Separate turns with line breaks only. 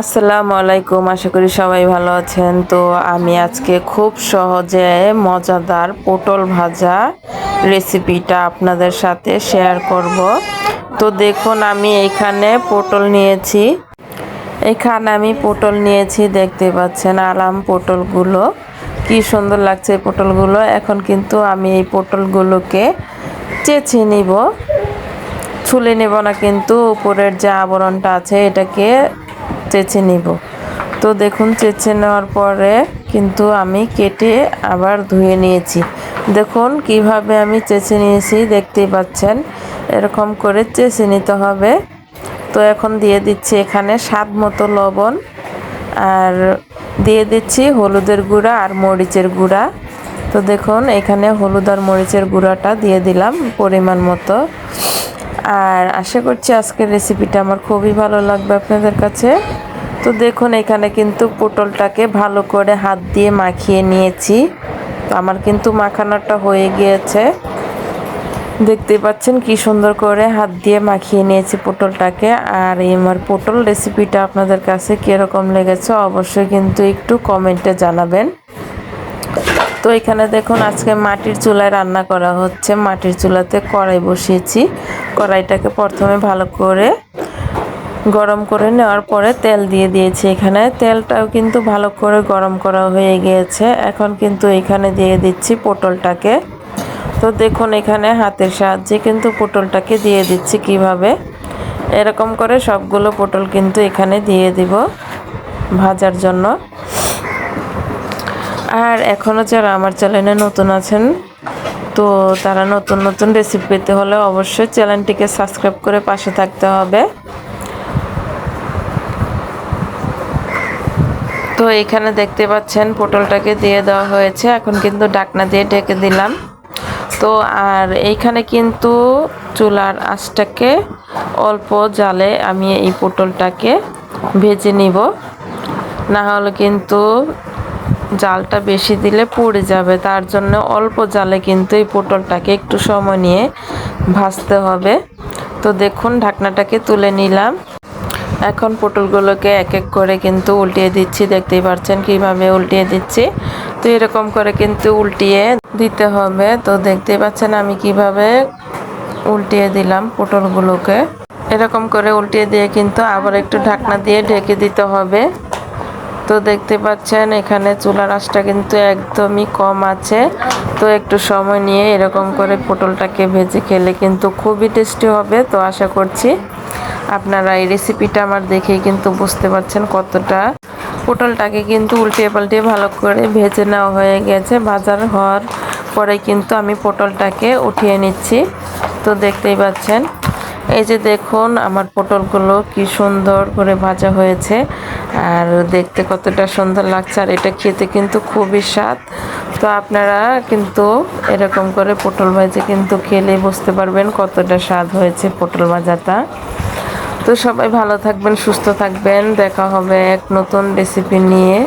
আসসালামু আলাইকুম, আশা করি সবাই ভালো আছেন। তো আমি আজকে খুব সহজে মজাদার পটল ভাজা রেসিপিটা আপনাদের সাথে শেয়ার করব। তো দেখুন, আমি এখানে পটল নিয়েছি। এখানে আমি পটল নিয়েছি, দেখতে পাচ্ছেন আলাম পটলগুলো। কি সুন্দর লাগছে পটলগুলো। এখন কিন্তু আমি এই পটলগুলোকে চেঁচে নিব। ছুলে নেব না, কিন্তু উপরের যে আবরণটা আছে, এটাকে চেঁচে নিব। তো দেখুন চেঁচে নেওয়ার পরে কিন্তু আমি কেটে আবার ধুয়ে নিয়েছি। দেখুন, কীভাবে আমি চেঁচে নিয়েছি, দেখতেই পাচ্ছেন? এরকম করে চেঁচে নিতে হবে। তো এখন দিয়ে দিচ্ছি এখানে স্বাদ মতো লবণ আর দিয়ে দিচ্ছি হলুদের গুঁড়া আর মরিচের গুঁড়া। তো দেখুন, এখানে হলুদ আর মরিচের গুঁড়াটা দিয়ে দিলাম পরিমাণ মতো। আর আশা করছি আজকের রেসিপিটা আমার খুবই ভালো লাগবে আপনাদের কাছে। তো দেখুন, এখানে কিন্তু পটলটাকে ভালো করে হাত দিয়ে মাখিয়ে নিয়েছি। তো আমার কিন্তু মাখানোটা হয়ে গিয়েছে। দেখতে পাচ্ছেন কি সুন্দর করে হাত দিয়ে মাখিয়ে নিয়েছি পটলটাকে। আর এই আমার পটল রেসিপিটা আপনাদের কাছে কীরকম লেগেছে অবশ্যই কিন্তু একটু কমেন্টে জানাবেন। তো এখানে দেখুন আজকে মাটির চুলায় রান্না করা হচ্ছে। মাটির চুলাতে কড়াই বসিয়েছি। কড়াইটাকে প্রথমে ভালো করে গরম করে নেওয়ার পরে তেল দিয়ে দিয়েছি এখানে। তেলটাও কিন্তু ভালো করে গরম করা হয়ে গিয়েছে। এখন কিন্তু এখানে দিয়ে দিচ্ছি পটলটাকে। তো দেখুন এখানে হাতের সাহায্যে কিন্তু পটলটাকে দিয়ে দিচ্ছি কীভাবে। এরকম করে সবগুলো পটল কিন্তু এখানে দিয়ে দিব ভাজার জন্য। আর এখনও যারা আমার চ্যানেলে নতুন আছেন, তো তারা নতুন নতুন রেসিপি পেতে হলে অবশ্যই চ্যানেলটিকে সাবস্ক্রাইব করে পাশে থাকতে হবে। তো এখানে দেখতে পাচ্ছেন, পটলটাকে দিয়ে দেওয়া হয়েছে। এখন কিন্তু ডাকনা দিয়ে ঢেকে দিলাম। তো আর এইখানে কিন্তু চুলার আঁচটাকে অল্প জালে আমি এই পটলটাকে ভেজে নিব। না হলে কিন্তু জালটা বেশি দিলে পুড়ে যাবে। তার জন্য অল্প জালে কিন্তু এই পটলটাকে একটু সময় নিয়ে ভাজতে হবে। তো দেখুন, ঢাকনাটাকে তুলে নিলাম। এখন পটলগুলোকে এক এক করে কিন্তু উল্টিয়ে দিচ্ছি। দেখতেই পাচ্ছেন কীভাবে উল্টিয়ে দিচ্ছি। তো এরকম করে কিন্তু উল্টিয়ে দিতে হবে। তো দেখতেই পাচ্ছেন আমি কীভাবে উল্টিয়ে দিলাম পটলগুলোকে। এরকম করে উল্টিয়ে দিয়ে কিন্তু আবার একটু ঢাকনা দিয়ে ঢেকে দিতে হবে। তো দেখতে পাচ্ছেন, এখানে চুলার আঁচটা কিন্তু একদমই কম আছে। তো একটু সময় নিয়ে এরকম করে পটলটাকে ভেজে খেলে কিন্তু খুবই টেস্টি হবে, তো আশা করছি আপনারা এই রেসিপিটা আমার দেখেই কিন্তু বুঝতে পারছেন কতটা। পটলটাকে কিন্তু উল্টিয়ে পাল্টিয়ে ভালো করে ভেজে নেওয়া হয়ে গেছে, ভাজার হওয়ার পরে কিন্তু আমি পটলটাকে উঠিয়ে নিচ্ছি। তো দেখতেই পাচ্ছেন এই যে দেখুন, আমার পটলগুলো কি সুন্দর করে ভাজা হয়েছে। আর দেখতে কতটা সুন্দর লাগছে, আর এটা খেতে কিন্তু খুবই স্বাদ। তো আপনারা কিন্তু এরকম করে পটল ভাজে কিন্তু খেলে বুঝতে পারবেন কতটা স্বাদ হয়েছে পটল ভাজাটা। তো সবাই ভালো থাকবেন, সুস্থ থাকবেন। দেখা হবে এক নতুন রেসিপি নিয়ে।